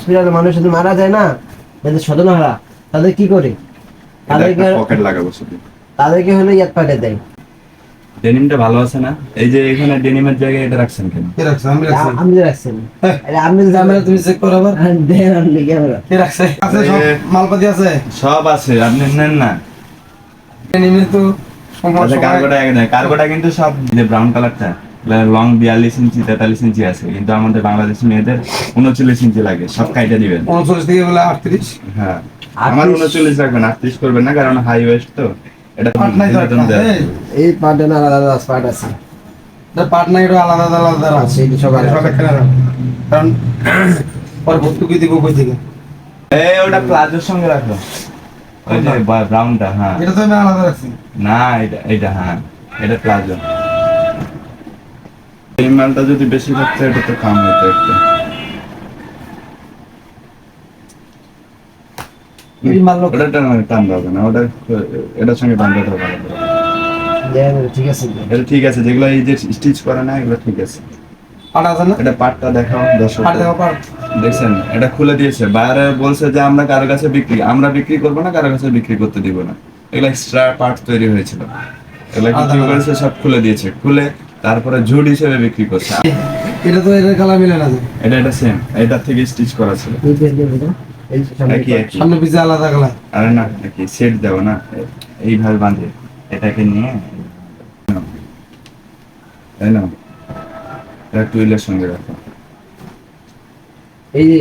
হসপিটালে মানুষ যদি মারা যায় না যাদের স্বজনহারা তাদের কি করে? তাদেরকে পকেট লাগাবো শুধু তাদেরকে হলে ইয়াদ পাঠিয়ে দেয়। ডেনিমটা ভালো আছে না? এই যে এখানে ডেনিমের জায়গায় এটা রাখছেন কেন? কে রাখছে? আমি রাখছি। আ- আপনি রাখছেন হ্যাঁ। আরে তুমি চেক করো আবার। হ্যাঁ, দেন আপনি ক্যামেরা। কে রাখছে? আছে সব? মালপাতি আছে? সব আছে আপনি নেন না। নিমিত তো কার্গোটা এক কার্গোটা কিন্তু সব যে ব্রাউন কালারটা লং বিয়াল্লিশ ইঞ্চি তেতাল্লিশ ইঞ্চি আছে কিন্তু আমাদের বাংলাদেশি মেয়েদের উনচল্লিশ ইঞ্চি লাগে সব কাইটা দিবেন। উনচল্লিশ থেকে বলে আটত্রিশ? হ্যাঁ আমার উনচল্লিশ রাখবেন আটত্রিশ করবেন না কারণ হাই ওয়েস্ট তো এটা। এই, এই পার্টে না আলাদা আলাদা পার্ট আছে। এটা এটা আলাদা আলাদা আলাদা আছে, সব আলাদা। কারণ পরে ভর্তুকি দিব কই থেকে? এই ওটা প্লাজোর সঙ্গে রাখো। ওই যে ব্রাউনটা হ্যাঁ। এটা তো আমি আলাদা রাখছি। না এটা এটা হ্যাঁ এটা প্লাজো। এই মালটা যদি বেশি থাকতো এটা তো কাম হতো একটা। ঠিক আছে যেগুলো এই যে স্টিচ করে না এগুলো ঠিক আছে। এটা পাটটা দেখাও দর্শক। দেখছেন এটা খুলে দিয়েছে। বাইরে বলছে যে আমরা কারও কাছে বিক্রি আমরা বিক্রি করব না কারও কাছে বিক্রি করতে দিব না। এগুলো এক্সট্রা পার্ট তৈরি হয়েছিল। এগুলো কি। করেছে সব খুলে দিয়েছে। খুলে তারপরে ঝুট হিসেবে বিক্রি করছে এটা তো এর কালার মিলে না এটা এটা সেম এটা থেকে স্টিচ করা ছিল সামনে পিছে আলাদা কালার আরে না নাকি সেট দেব না এইভাবে বাঁধে এটাকে নিয়ে নাও। তাই না এটা টুইলের সঙ্গে রাখো এই যে